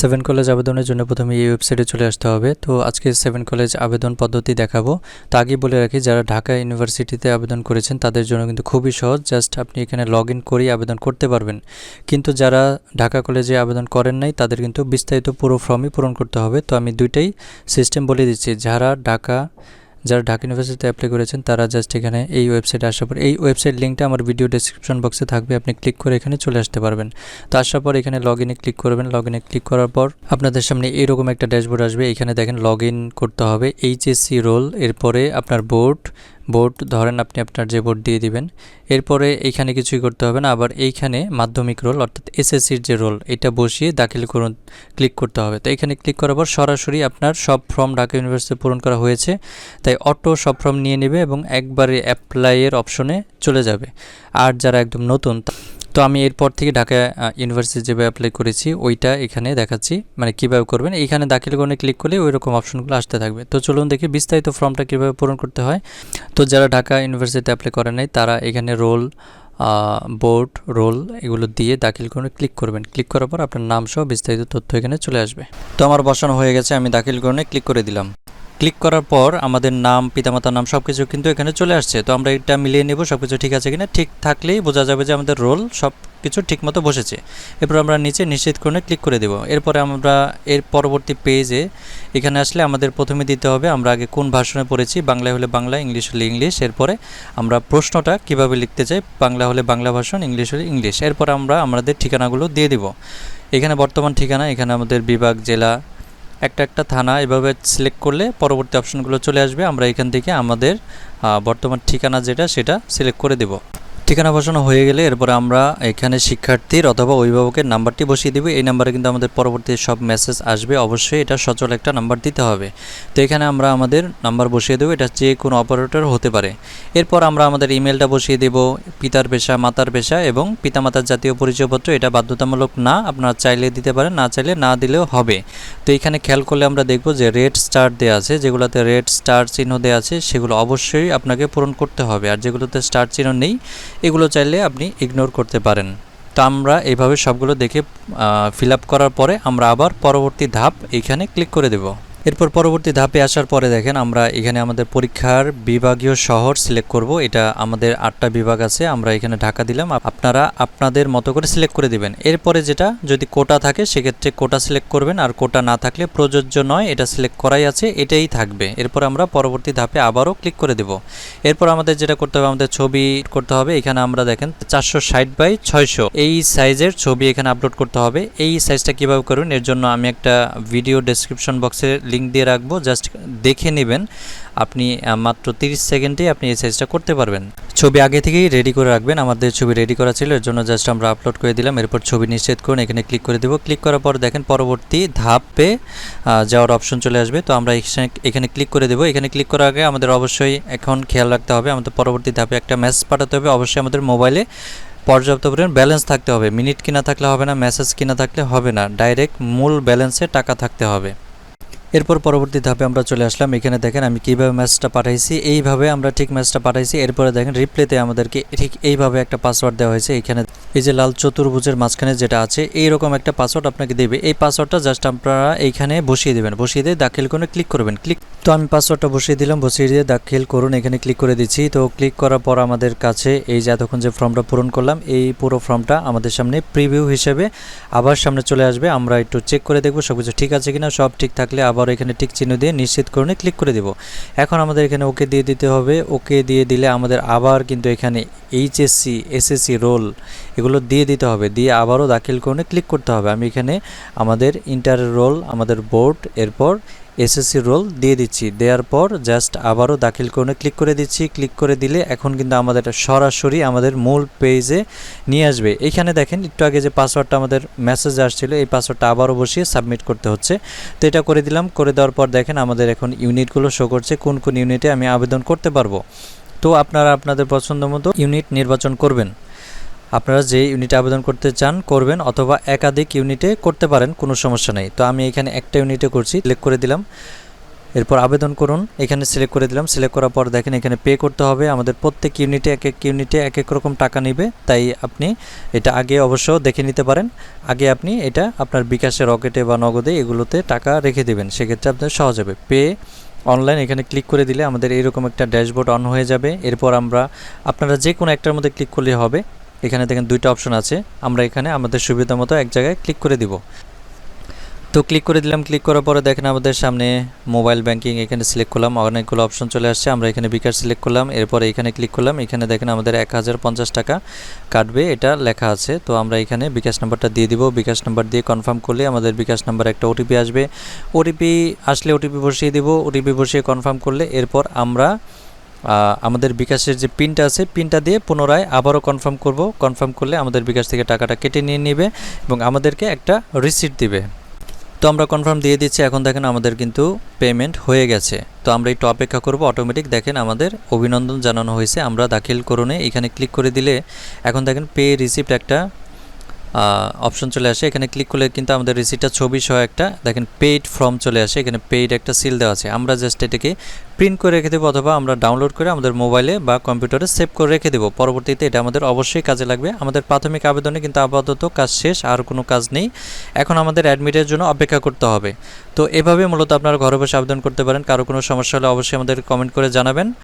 Seven college আবেদনের জন্য প্রথমে এই ওয়েবসাইটে চলে আসতে হবে। তো আজকে সেভেন কলেজ আবেদন পদ্ধতি দেখাবো। তো আগে বলে রাখি, যারা ঢাকা ইউনিভার্সিটিতে আবেদন করেছেন, তাদের জন্য কিন্তু খুবই সহজ। জাস্ট আপনি এখানে লগ ইন করেই আবেদন করতে পারবেন। কিন্তু যারা ঢাকা কলেজে আবেদন করেন নাই, তাদের কিন্তু বিস্তারিত পুরো ফর্মই পূরণ করতে হবে। তো আমি দুইটাই সিস্টেম বলে দিচ্ছি। যারা ঢাকা যারা ঢাকা ইউনিভার্সিটিতে অ্যাপ্লাই করেছেন, তারা জাস্ট এখানে এই ওয়েবসাইটে আসার পর, এই ওয়েবসাইট লিঙ্কটা আমার ভিডিও ডেসক্রিপশন বক্সে থাকবে, আপনি ক্লিক করে এখানে চলে আসতে পারবেন। তো আসার পর এখানে লগ ইনে ক্লিক করবেন লগ ইনে ক্লিক করার পর আপনাদের সামনে এরকম একটা ড্যাশবোর্ড আসবে, এখানে দেখেন লগ করতে হবে এইচএসসি রোল এরপরে আপনার বোর্ড বোর্ড ধরেন আপনি আপনার যে বোর্ড দিয়ে দিবেন। এরপরে এইখানে কিছুই করতে হবে না, আবার এইখানে মাধ্যমিক রোল, অর্থাৎ এসএসসির যে রোল, এটা বসিয়ে দাখিল করুন, ক্লিক করতে হবে। তো এখানে ক্লিক করার পর সরাসরি আপনার সব ফর্ম ঢাকা ইউনিভার্সিটি পূরণ করা হয়েছে। তাই অটো সব ফর্ম নিয়ে নেবে এবং একবারে অ্যাপ্লাইয়ের অপশনে চলে যাবে। আর যারা একদম নতুন তা- আমি এরপর থেকে ঢাকা ইউনিভার্সিটি যেভাবে অ্যাপ্লাই করেছি, ওইটা এখানে দেখাচ্ছি। মানে কীভাবে করবেন? এইখানে দাখিল করে ক্লিক করলে ওই রকম অপশনগুলো আসতে থাকবে। তো চলুন দেখি বিস্তারিত ফর্মটা কীভাবে পূরণ করতে হয়। তো যারা ঢাকা ইউনিভার্সিটিতে অ্যাপ্লাই করে নাই, তারা এখানে রোল বোর্ড রোল এগুলো দিয়ে দাখিল করে ক্লিক করবেন। ক্লিক করার পর আপনার নাম সহ বিস্তারিত তথ্য এখানে চলে আসবে। তো আমার বসানো হয়ে গেছে, আমি দাখিল করে ক্লিক করে দিলাম। ক্লিক করার পর আমাদের নাম, পিতামাতার নাম সব কিছু কিন্তু এখানে চলে আসছে। তো আমরা এটা মিলিয়ে নেব সব কিছু ঠিক আছে কিনা? ঠিক থাকলেই বোঝা যাবে যে আমাদের রোল সব কিছু ঠিকমতো বসেছে। এরপর আমরা নিচে নিশ্চিত করে ক্লিক করে দেব। এরপরে আমরা এর পরবর্তী পেজে এখানে আসলে আমাদের প্রথমে দিতে হবে, আমরা আগে কোন ভাষণে পড়েছি বাংলা হলে বাংলা, ইংলিশ হলে ইংলিশ। এরপরে আমরা প্রশ্নটা কীভাবে লিখতে চাই, বাংলা হলে বাংলা ভাষণ, ইংলিশ হলে ইংলিশ। এরপর আমরা আমাদের ঠিকানাগুলো দিয়ে দিব। এখানে বর্তমান ঠিকানা, এখানে আমাদের বিভাগ, জেলা একটা একটা থানা এভাবে সিলেক্ট করলে পরবর্তী অপশনগুলো চলে আসবে। আমরা এখান থেকে আমাদের বর্তমান ঠিকানা যেটা, সেটা সিলেক্ট করে দেব। ঠিকানা বসানো হয়ে গেলে এরপরে আমরা এখানে শিক্ষার্থীর অথবা অভিভাবকের নাম্বারটি বসিয়ে দিব। এই নাম্বারে কিন্তু আমাদের পরবর্তী সব মেসেজ আসবে। অবশ্যই এটা সচল একটা নাম্বার দিতে হবে। তো এখানে আমরা আমাদের নাম্বার বসিয়ে দেবো। এটা যে কোনো অপারেটর হতে পারে। এরপর আমরা আমাদের ইমেলটা বসিয়ে দেব। পিতার পেশা, মাতার পেশা এবং পিতামাতার জাতীয় পরিচয়পত্র। এটা বাধ্যতামূলক না, আপনারা চাইলে দিতে পারেন, না চাইলে না দিলেও হবে। তো এখানে খেয়াল করলে আমরা দেখব যে রেড স্টার দেওয়া আছে, যেগুলোতে রেড স্টার চিহ্ন দেওয়া আছে, সেগুলো অবশ্যই আপনাকে পূরণ করতে হবে। আর যেগুলোতে স্টার চিহ্ন নেই এগুলো চাইলে আপনি ইগনোর করতে পারেন। তো আমরা এইভাবে সবগুলো দেখে ফিল করার পরে আমরা আবার পরবর্তী ধাপ এখানে ক্লিক করে দেব। এরপর পরবর্তী ধাপে আসার পরে দেখেন আমরা এখানে আমাদের পরীক্ষার বিভাগীয় শহর সিলেক্ট করব। এটা আমাদের আটটা বিভাগ আছে, আমরা এখানে ঢাকা দিলাম। আপনারা আপনাদের মতো করে সিলেক্ট করে দিবেন। এরপরে যেটা, যদি কোটা থাকে, সেক্ষেত্রে কোটা সিলেক্ট করবেন। আর কোটা না থাকলে প্রযোজ্য নয়, এটা সিলেক্ট করাই আছে, এটাই থাকবে। এরপর আমরা পরবর্তী ধাপে আবারও ক্লিক করে দেব। এরপর আমাদের যেটা করতে হবে, আমাদের ছবি করতে হবে। এখানে আমরা দেখেন চারশো ষাট বাই ছয়শো। এই সাইজের ছবি এখানে আপলোড করতে হবে। এই সাইজটা কীভাবে করবেন, এর জন্য আমি একটা ভিডিও ডেসক্রিপশন বক্সে লিঙ্ক দিয়ে রাখব জাস্ট দেখে নেবেন। আপনি মাত্র 30 সেকেন্ডে আপনি এই সাইজটা করতে পারবেন। ছবি আগে থেকেই রেডি করে রাখবেন। আমাদের ছবি রেডি করা ছিল, এর জন্য জাস্ট আমরা আপলোড করে দিলাম। এরপর ছবি নিশ্চিত করুন, এখানে ক্লিক করে দেবো। ক্লিক করার পর দেখেন পরবর্তী ধাপে যাওয়ার অপশন চলে আসবে। তো আমরা এখানে ক্লিক করে দেবো। এখানে ক্লিক করার আগে আমাদের অবশ্যই এখন খেয়াল রাখতে হবে, আমাদের পরবর্তী ধাপে একটা মেসেজ পাঠাতে হবে। অবশ্যই আমাদের মোবাইলে পর্যাপ্ত পরিমাণ ব্যালেন্স থাকতে হবে। মিনিট কিনা থাকলে হবে না মেসেজ কিনা থাকলে হবে না। ডাইরেক্ট মূল ব্যালেন্সে টাকা থাকতে হবে। এরপর পরবর্তী ধাপে আমরা চলে আসলাম। এখানে দেখেন আমি কীভাবে ম্যাচটা পাঠাইছি। এইভাবে আমরা ঠিক ম্যাচটা পাঠাইছি। এরপরে দেখেন রিপ্লেতে আমাদেরকে ঠিক এইভাবে একটা পাসওয়ার্ড দেওয়া হয়েছে। এখানে এই যে লাল চতুর্ভুজের মাঝখানে যেটা আছে এই রকম একটা পাসওয়ার্ড আপনাকে দেবে। এই পাসওয়ার্ডটা জাস্ট আপনারা এইখানে বসিয়ে দেবেন। বসিয়ে দিয়ে দাখিল করে ক্লিক করবেন। ক্লিক তো আমি পাসওয়ার্ডটা বসিয়ে দিলাম, বসিয়ে দিয়ে দাখিল করুন, এখানে ক্লিক করে দিচ্ছি। তো ক্লিক করার পর আমাদের কাছে এই যে এতক্ষণ যে ফর্মটা পূরণ করলাম, এই পুরো ফর্মটা আমাদের সামনে প্রিভিউ হিসেবে আবার সামনে চলে আসবে। আমরা একটু চেক করে দেখব সব কিছু ঠিক আছে কিনা। সব ঠিক থাকলে আবার এখানে টিক চিহ্ন দিয়ে নিশ্চিত করুন ক্লিক করে দেব। এখন আমাদের এখানে ওকে দিয়ে দিতে হবে। ওকে দিয়ে দিলে আমাদের আবার কিন্তু এখানে এইচএসসি এসএসসি রোল এগুলো দিয়ে দিতে হবে। দিয়ে আবারও দাখিল করুন ক্লিক করতে হবে। আমি এখানে আমাদের ইন্টার রোল আমাদের বোর্ড এরপর এসএসসি রোল দিয়ে দিচ্ছি। দেওয়ার পর জাস্ট আবারও দাখিল করে ক্লিক করে দিচ্ছি। ক্লিক করে দিলে এখন কিন্তু আমাদের সরাসরি আমাদের মূল পেজে নিয়ে আসবে। এইখানে দেখেন একটু আগে যে পাসওয়ার্ডটা আমাদের মেসেজ আসছিল, এই পাসওয়ার্ডটা আবারও বসিয়ে সাবমিট করতে হচ্ছে। তো এটা করে দিলাম। করে দেওয়ার পর দেখেন আমাদের এখন ইউনিটগুলো শো করছে, কোন কোন ইউনিটে আমি আবেদন করতে পারব। তো আপনারা আপনাদের পছন্দ মতো ইউনিট নির্বাচন করবেন। আপনারা যে ইউনিটে আবেদন করতে চান, করবেন অথবা একাধিক ইউনিটে করতে পারেন, কোনো সমস্যা নেই। তো আমি এখানে একটা ইউনিটে করছি সিলেক্ট করে দিলাম। এরপর আবেদন করুন, এখানে সিলেক্ট করে দিলাম। সিলেক্ট করার পর দেখেন এখানে পে করতে হবে। আমাদের প্রত্যেক ইউনিটে এক এক ইউনিটে এক এক রকম টাকা নেবে। তাই আপনি এটা আগে অবশ্য দেখে নিতে পারেন। আগে আপনি এটা আপনার বিকাশে রকেটে বা নগদে এগুলোতে টাকা রেখে দেবেন। সেক্ষেত্রে আপনার সহজ হবে। পে অনলাইন এখানে ক্লিক করে দিলে আমাদের এরকম একটা ড্যাশবোর্ড অন হয়ে যাবে। এরপর আমরা আপনারা যে কোনো একটার মধ্যে ক্লিক করলে হবে। এখানে দেখেন দুইটা অপশন আছে। আমরা এখানে আমাদের সুবিধা মতো এক জায়গায় ক্লিক করে দিব। তো ক্লিক করে দিলাম, ক্লিক করার পরে দেখেন আমাদের সামনে মোবাইল ব্যাংকিং এখানে সিলেক্ট করলাম, অনেকগুলো অপশন চলে আসছে, আমরা এখানে বিকাশ সিলেক্ট করলাম, এরপরে এখানে ক্লিক করলাম, এখানে দেখেন আমাদের এক হাজার পঞ্চাশ টাকা কাটবে, এটা লেখা আছে। তো আমরা এখানে বিকাশ নাম্বারটা দিয়ে দিব, বিকাশ নাম্বার দিয়ে কনফার্ম করলে আমাদের বিকাশ নাম্বার একটা ওটিপি আসবে। ওটিপি আসলে ওটিপি বসিয়ে দিব ওটিপি বসিয়ে কনফার্ম করলে এরপর আমরা আমাদের বিকাশের যে পিনটা আছে, পিনটা দিয়ে পুনরায় আবারও কনফার্ম করব। কনফার্ম করলে আমাদের বিকাশ থেকে টাকাটা কেটে নিয়ে নেবে এবং আমাদেরকে একটা রিসিট দিবে। তো আমরা কনফার্ম দিয়ে দিচ্ছি, এখন দেখেন আমাদের কিন্তু পেমেন্ট হয়ে গেছে। তো আমরা একটু অপেক্ষা করব অটোমেটিক দেখেন আমাদের অভিনন্দন জানানো হয়েছে। আমরা দাখিল করুনে এখানে ক্লিক করে দিলে এখন দেখেন পে রিসিপ্ট একটা অপশন চলে আসে। এখানে ক্লিক করলে কিন্তু আমাদের রিসিপ্টটা ছবি সহ একটা, দেখেন পেইড ফর্ম চলে আসে। এখানে পেইড একটা সিল দেওয়া আছে। আমরা জাস্ট এটাকে প্রিন্ট করে রেখে দেবো অথবা আমরা ডাউনলোড করে আমাদের মোবাইলে বা কম্পিউটারে সেভ করে রেখে দেবো। পরবর্তীতে এটা আমাদের অবশ্যই কাজে লাগবে। আমাদের প্রাথমিক আবেদনে কিন্তু আপাতত কাজ শেষ, আর কোনো কাজ নেই। এখন আমাদের অ্যাডমিটের জন্য অপেক্ষা করতে হবে। তো এভাবে মূলত আপনারা ঘরে বসে আবেদন করতে পারেন। কারও কোনো সমস্যা হলে অবশ্যই আমাদের কমেন্ট করে জানাবেন।